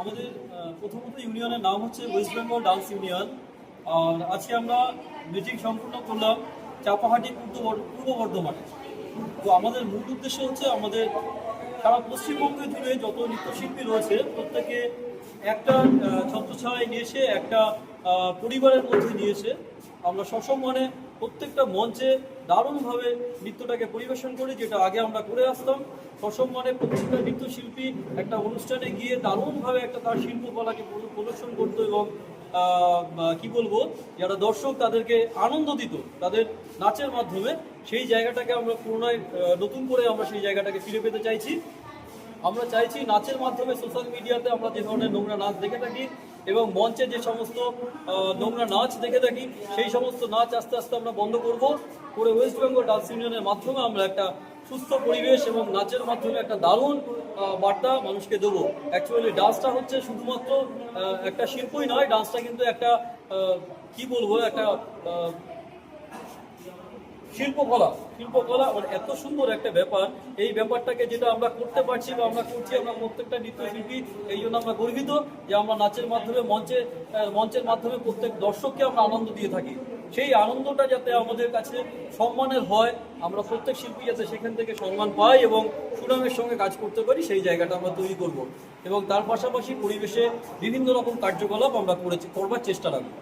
আমাদের প্রথমত ইউনিয়নের নাম হচ্ছে ওয়েস্ট বেঙ্গল ডান্স ইউনিয়ন। আর আজকে আমরা মিটিং সম্পূর্ণ করলাম চাপাহাটি পূর্ব পূর্ব বর্ধমানে। তো আমাদের মূল উদ্দেশ্য হচ্ছে আমাদের সারা পশ্চিমবঙ্গ জুড়ে যত নৃত্যশিল্পী রয়েছে প্রত্যেকে একটা আহ, ছত্রছায়ায় নিয়ে এসে একটা পরিবারের মধ্যে নিয়ে এসে আমরা সসম্মানে প্রত্যেকটা মঞ্চে দারুণভাবে নৃত্যটাকে পরিবেশন করি, যেটা আগে আমরা করে আসতাম। সসম্মানে প্রত্যেকটা নৃত্যশিল্পী একটা অনুষ্ঠানে গিয়ে দারুণভাবে একটা তার শিল্পকলাকে প্রদর্শন করতো এবং কি বলব, যারা দর্শক তাদেরকে আনন্দ দিত। তাদের নাচের মাধ্যমে সেই জায়গাটাকে আমরা পুনরায় নতুন করে আমরা সেই জায়গাটাকে ফিরে পেতে চাইছি। আমরা চাইছি নাচের মাধ্যমে সোশ্যাল মিডিয়াতে আমরা যে ধরনের নোংরা নাচ দেখে থাকি এবং মঞ্চে যে সমস্ত নোংরা নাচ দেখে থাকি, সেই সমস্ত নাচ আস্তে আস্তে আমরা বন্ধ করব। করে ওয়েস্ট বেঙ্গল ডান্স ইউনিয়নের মাধ্যমে আমরা একটা সুস্থ পরিবেশ এবং নাচের মাধ্যমে একটা দারুণ বার্তা মানুষকে দেবো। অ্যাকচুয়ালি ডান্সটা হচ্ছে শুধুমাত্র একটা শিল্পই নয় ডান্সটা কিন্তু একটা কি বলব, একটা শিল্পকলা শিল্পকলা মানে এত সুন্দর একটা ব্যাপার। এই ব্যাপারটাকে যেটা আমরা করতে পারছি বা আমরা করছি, আমরা প্রত্যেকটা নৃত্যশিল্পী এই জন্য আমরা গর্বিত যে আমরা নাচের মাধ্যমে, মঞ্চে মঞ্চের মাধ্যমে প্রত্যেক দর্শককে আমরা আনন্দ দিয়ে থাকি। সেই আনন্দটা যাতে আমাদের কাছে সম্মানের হয়, আমরা প্রত্যেক শিল্পী যাতে সেখান থেকে সম্মান পাই এবং সুনামের সঙ্গে কাজ করতে পারি, সেই জায়গাটা আমরা তৈরি করব। এবং তার পাশাপাশি পরিবেশে বিভিন্ন রকম কার্যকলাপ আমরা করেছি, করবার চেষ্টা রাখব।